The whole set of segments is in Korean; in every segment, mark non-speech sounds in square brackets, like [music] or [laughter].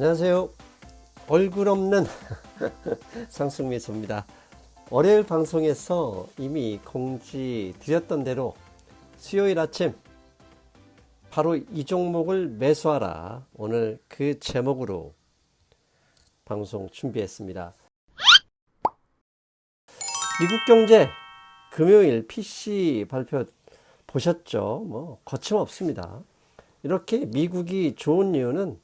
안녕하세요. 얼굴 없는 [laughs] 상승미소입니다. 월요일 방송에서 이미 공지 드렸던 대로 수요일 아침 바로 이 종목을 매수하라. 오늘 그 제목으로 방송 준비했습니다. 미국 경제 금요일 PC 발표 보셨죠? 뭐 거침없습니다. 이렇게 미국이 좋은 이유는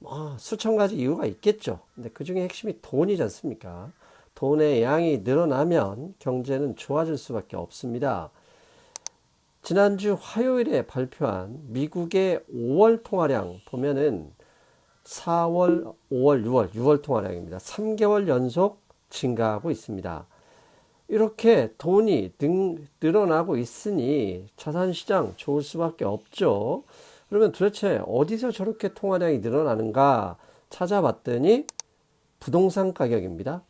뭐 수천 가지 이유가 있겠죠. 근데 그 중에 핵심이 돈이지 않습니까? 돈의 양이 늘어나면 경제는 좋아질 수밖에 없습니다. 지난주 화요일에 발표한 미국의 5월 통화량 보면은 4월, 5월, 6월, 6월 통화량입니다. 3개월 연속 증가하고 있습니다. 이렇게 돈이 능, 늘어나고 있으니 자산시장 좋을 수밖에 없죠. 그러면 도대체 어디서 저렇게 통화량이 늘어나는가 찾아봤더니 부동산 가격입니다.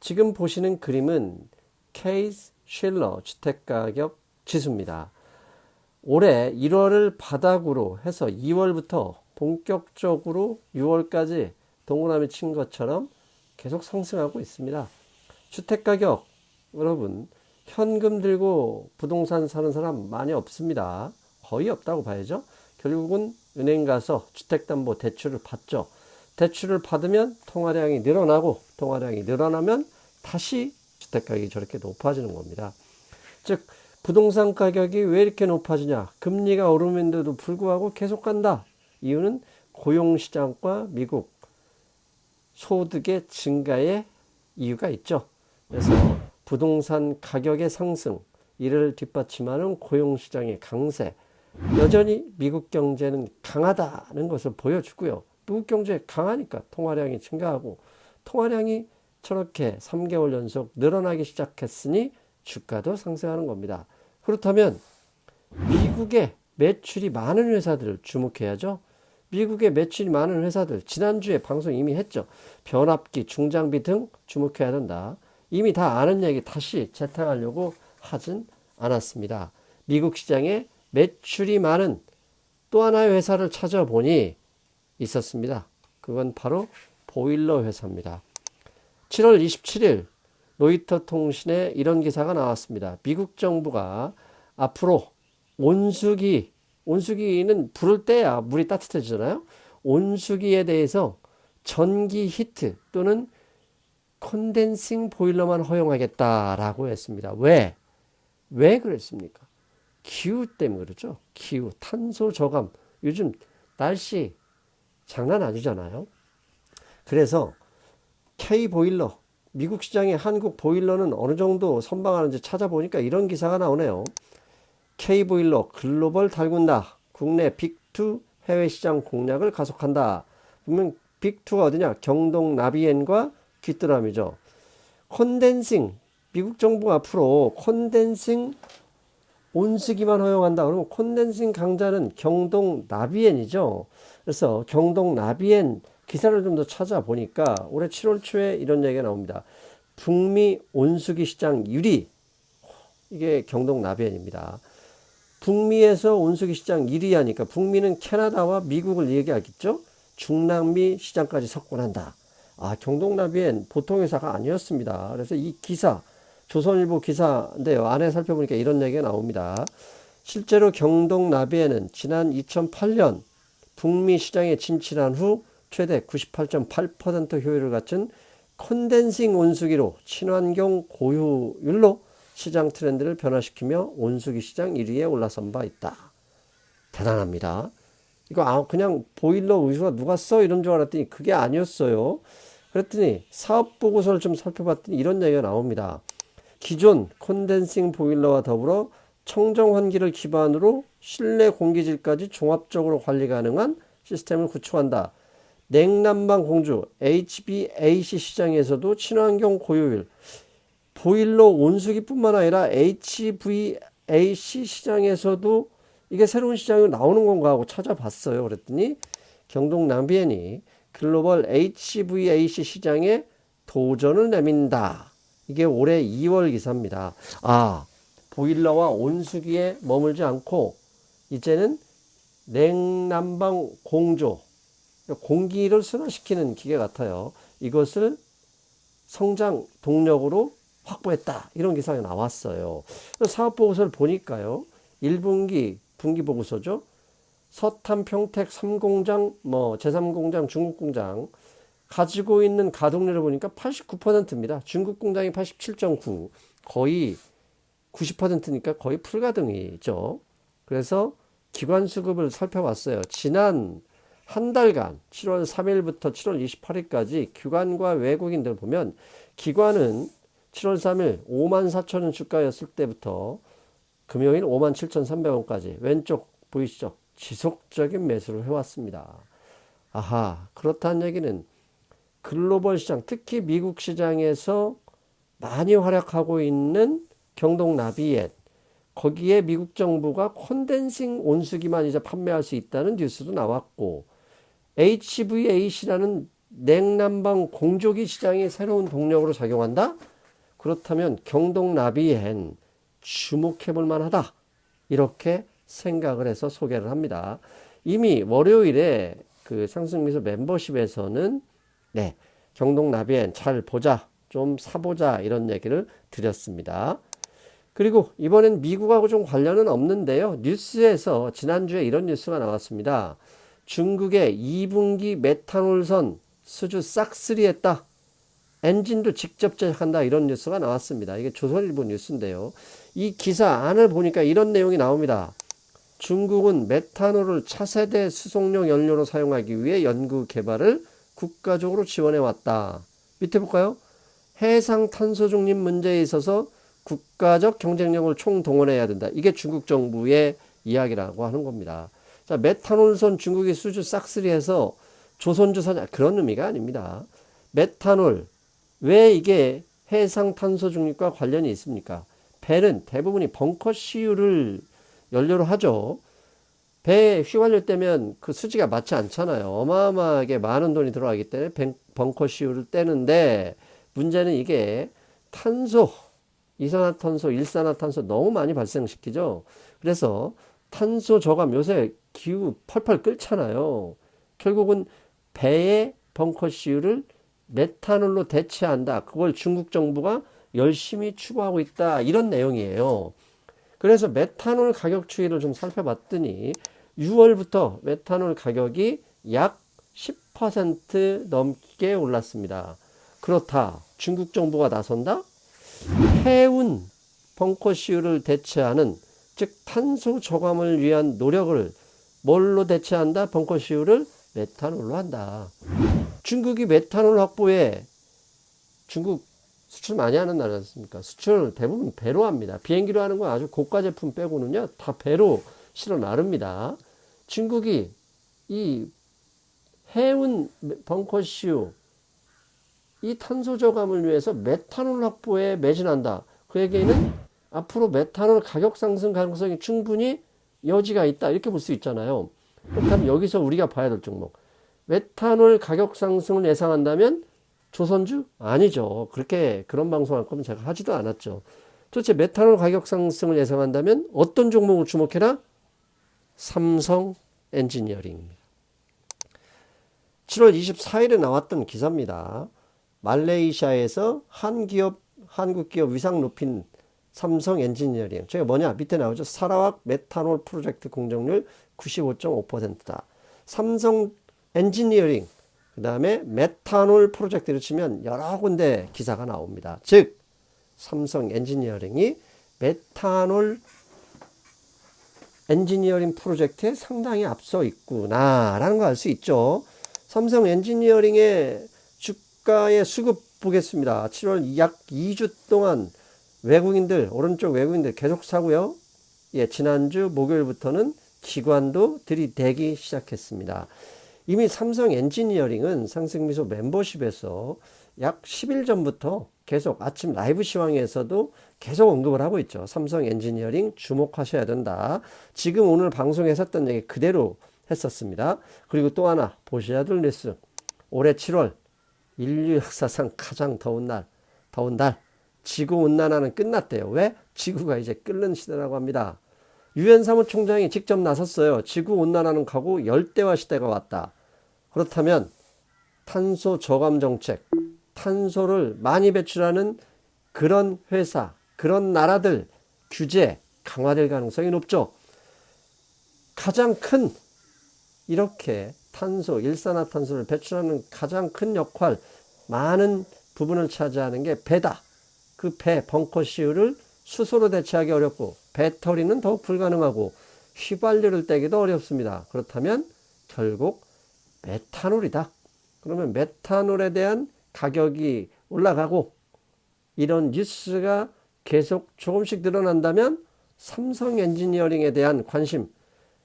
지금 보시는 그림은 케이스 쉴러 주택가격 지수입니다. 올해 1월을 바닥으로 해서 2월부터 본격적으로 6월까지 동그라미 친 것처럼 계속 상승하고 있습니다. 주택가격 여러분 현금 들고 부동산 사는 사람 많이 없습니다. 거의 없다고 봐야죠. 결국은 은행 가서 주택담보 대출을 받죠. 대출을 받으면 통화량이 늘어나고 통화량이 늘어나면 다시 주택 가격이 저렇게 높아지는 겁니다. 즉 부동산 가격이 왜 이렇게 높아지냐? 금리가 오르는데도 불구하고 계속 간다. 이유는 고용시장과 미국 소득의 증가의 이유가 있죠. 그래서 부동산 가격의 상승, 이를 뒷받침하는 고용시장의 강세, 여전히 미국 경제는 강하다는 것을 보여주고요. 미국 경제 강하니까 통화량이 증가하고 통화량이 저렇게 3개월 연속 늘어나기 시작했으니 주가도 상승하는 겁니다. 그렇다면 미국의 매출이 많은 회사들을 주목해야죠. 미국의 매출이 많은 회사들 지난주에 방송 이미 했죠. 변압기, 중장비 등 주목해야 된다. 이미 다 아는 얘기 다시 재탕하려고 하진 않았습니다. 미국 시장에 매출이 많은 또 하나의 회사를 찾아보니 있었습니다. 그건 바로 보일러 회사입니다. 7월 27일 로이터 통신에 이런 기사가 나왔습니다. 미국 정부가 앞으로 온수기, 온수기는 불을 떼야 물이 따뜻해지잖아요. 온수기에 대해서 전기 히트 또는 컨덴싱 보일러만 허용하겠다라고 했습니다. 왜? 왜 그랬습니까? 기후 때문에 그렇죠. 기후, 탄소 저감. 요즘 날씨 장난 아니잖아요. 그래서 K 보일러, 미국 시장의 한국 보일러는 어느 정도 선방하는지 찾아보니까 이런 기사가 나오네요. K 보일러 글로벌 달군다. 국내 빅2 해외 시장 공략을 가속한다. 그러면 빅2가 어디냐? 경동 나비엔과 귀뚜라미죠. 콘덴싱 미국 정부가 앞으로 콘덴싱 온수기만 허용한다. 그러면 콘덴싱 강자는 경동 나비엔이죠. 그래서 경동 나비엔 기사를 좀 더 찾아보니까 올해 7월 초에 이런 얘기가 나옵니다. 북미 온수기 시장 1위. 이게 경동 나비엔입니다. 북미에서 온수기 시장 1위 하니까 북미는 캐나다와 미국을 얘기하겠죠? 중남미 시장까지 석권한다. 아, 경동 나비엔 보통 회사가 아니었습니다. 그래서 이 기사, 조선일보 기사인데요. 안에 살펴보니까 이런 얘기가 나옵니다. 실제로 경동 나비에는 지난 2008년 북미 시장에 진출한 후 최대 98.8% 효율을 갖춘 콘덴싱 온수기로 친환경 고효율로 시장 트렌드를 변화시키며 온수기 시장 1위에 올라선 바 있다. 대단합니다. 이거 아 그냥 보일러 의수가 누가 써 이런 줄 알았더니 그게 아니었어요. 그랬더니 사업 보고서를 좀 살펴봤더니 이런 얘기가 나옵니다. 기존 콘덴싱 보일러와 더불어 청정 환기를 기반으로 실내 공기질까지 종합적으로 관리 가능한 시스템을 구축한다. 냉난방 공주 HVAC 시장에서도 친환경 고효율 보일러 온수기뿐만 아니라 HVAC 시장에서도 이게 새로운 시장이 나오는 건가 하고 찾아봤어요. 그랬더니 경동 남비엔이 글로벌 HVAC 시장에 도전을 내민다. 이게 올해 2월 기사입니다. 아, 보일러와 온수기에 머물지 않고 이제는 냉난방 공조 공기를 순환시키는 기계 같아요. 이것을 성장 동력으로 확보했다. 이런 기사가 나왔어요. 사업 보고서를 보니까요. 1분기 분기 보고서죠. 서탄 평택 3공장, 뭐 제3공장, 중국 공장 가지고 있는 가동률을 보니까 89%입니다. 중국 공장이 87.9, 거의 90%니까 거의 풀가동이죠. 그래서 기관 수급을 살펴봤어요. 지난 한 달간 7월 3일부터 7월 28일까지 기관과 외국인들 보면 기관은 7월 3일 5만 4천 원 주가였을 때부터 금요일 5만 7,300원까지 왼쪽 보이시죠? 지속적인 매수를 해왔습니다. 아하, 그렇다는 얘기는 글로벌 시장, 특히 미국 시장에서 많이 활약하고 있는 경동 나비엣, 거기에 미국 정부가 콘덴싱 온수기만 이제 판매할 수 있다는 뉴스도 나왔고, HVAC라는 냉난방 공조기 시장이 새로운 동력으로 작용한다? 그렇다면 경동 나비엔 주목해 볼 만하다. 이렇게 생각을 해서 소개를 합니다. 이미 월요일에 그 상승미소 멤버십에서는 네, 경동 나비엔 잘 보자, 좀 사보자 이런 얘기를 드렸습니다. 그리고 이번엔 미국하고 좀 관련은 없는데요. 뉴스에서 지난주에 이런 뉴스가 나왔습니다. 중국의 2분기 메탄올선 수주 싹쓸이했다. 엔진도 직접 제작한다 이런 뉴스가 나왔습니다. 이게 조선일보 뉴스인데요. 이 기사 안을 보니까 이런 내용이 나옵니다. 중국은 메탄올을 차세대 수송용 연료로 사용하기 위해 연구 개발을 국가적으로 지원해 왔다. 밑에 볼까요? 해상 탄소 중립 문제에 있어서 국가적 경쟁력을 총동원해야 된다. 이게 중국 정부의 이야기라고 하는 겁니다. 자, 메탄올선 중국이 수주 싹쓸이해서 조선주 사냐 그런 의미가 아닙니다. 메탄올 왜 이게 해상 탄소 중립과 관련이 있습니까? 배는 대부분이 벙커 시유를 연료로 하죠. 배에 휘발유 떼면 그 수지가 맞지 않잖아요. 어마어마하게 많은 돈이 들어가기 때문에 벙커 시유를 떼는데 문제는 이게 탄소, 이산화탄소, 일산화탄소 너무 많이 발생시키죠. 그래서 탄소 저감 요새 기후 펄펄 끓잖아요. 결국은 배의 벙커 시유를 메탄올로 대체한다. 그걸 중국 정부가 열심히 추구하고 있다. 이런 내용이에요. 그래서 메탄올 가격 추이를 좀 살펴봤더니 6월부터 메탄올 가격이 약 10% 넘게 올랐습니다. 그렇다. 중국 정부가 나선다? 해운 벙커시유를 대체하는 즉 탄소 저감을 위한 노력을 뭘로 대체한다? 벙커시유를 메탄올로 한다. 중국이 메탄올 확보에 중국 수출 많이 하는 나라 였습니까 수출을 대부분 배로 합니다. 비행기로 하는 건 아주 고가 제품 빼고는요, 다 배로 실어 나릅니다. 중국이 이 해운 벙커시유 이 탄소 저감을 위해서 메탄올 확보에 매진한다. 그 얘기는 앞으로 메탄올 가격 상승 가능성이 충분히 여지가 있다. 이렇게 볼 수 있잖아요. 그렇다면 여기서 우리가 봐야 될 종목. 메탄올 가격 상승을 예상한다면 조선주? 아니죠. 그렇게 그런 방송할 거면 제가 하지도 않았죠. 도대체 메탄올 가격 상승을 예상한다면 어떤 종목을 주목해라? 삼성 엔지니어링입니다. 7월 24일에 나왔던 기사입니다. 말레이시아에서 한 기업, 한국 기업 위상 높인 삼성 엔지니어링. 저게 뭐냐? 밑에 나오죠. 사라왁 메탄올 프로젝트 공정률 95.5%다. 삼성 엔지니어링, 그 다음에 메탄올 프로젝트를 치면 여러 군데 기사가 나옵니다. 즉, 삼성 엔지니어링이 메탄올 엔지니어링 프로젝트에 상당히 앞서 있구나라는 걸 알 수 있죠. 삼성 엔지니어링의 주가의 수급 보겠습니다. 7월 약 2주 동안 외국인들, 오른쪽 외국인들 계속 사고요. 예, 지난주 목요일부터는 기관도 들이대기 시작했습니다. 이미 삼성 엔지니어링은 상승미소 멤버십에서 약 10일 전부터 계속 아침 라이브 시황에서도 계속 언급을 하고 있죠. 삼성 엔지니어링 주목하셔야 된다. 지금 오늘 방송에서 했던 얘기 그대로 했었습니다. 그리고 또 하나 보셔야 될 뉴스. 올해 7월 인류 역사상 가장 더운 날, 더운 달. 지구 온난화는 끝났대요. 왜? 지구가 이제 끓는 시대라고 합니다. 유엔 사무총장이 직접 나섰어요. 지구 온난화는 가고 열대화 시대가 왔다. 그렇다면 탄소 저감 정책, 탄소를 많이 배출하는 그런 회사, 그런 나라들 규제 강화될 가능성이 높죠. 가장 큰 이렇게 탄소, 일산화탄소를 배출하는 가장 큰 역할, 많은 부분을 차지하는 게 배다. 그 배, 벙커 시유를 수소로 대체하기 어렵고, 배터리는 더욱 불가능하고, 휘발유를 떼기도 어렵습니다. 그렇다면 결국 메탄올이다. 그러면 메탄올에 대한 가격이 올라가고, 이런 뉴스가 계속 조금씩 늘어난다면 삼성 엔지니어링에 대한 관심,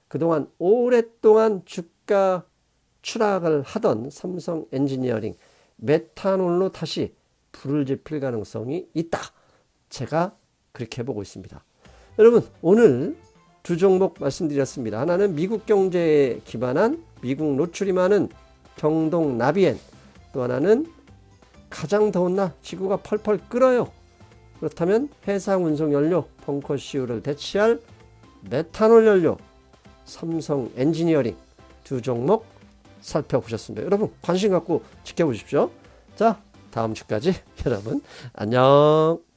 그동안 오랫동안 주가 추락을 하던 삼성 엔지니어링, 메탄올로 다시 불을 지필 가능성이 있다. 제가 그렇게 보고 있습니다. 여러분, 오늘 두 종목 말씀드렸습니다. 하나는 미국 경제에 기반한 미국 노출이 많은 경동 나비엔, 또 하나는 가장 더운 날 지구가 펄펄 끓어요. 그렇다면 해상 운송 연료 벙커 시유를 대체할 메탄올 연료 삼성 엔지니어링 두 종목 살펴보셨습니다. 여러분 관심 갖고 지켜보십시오. 자 다음 주까지 [laughs] 여러분 안녕.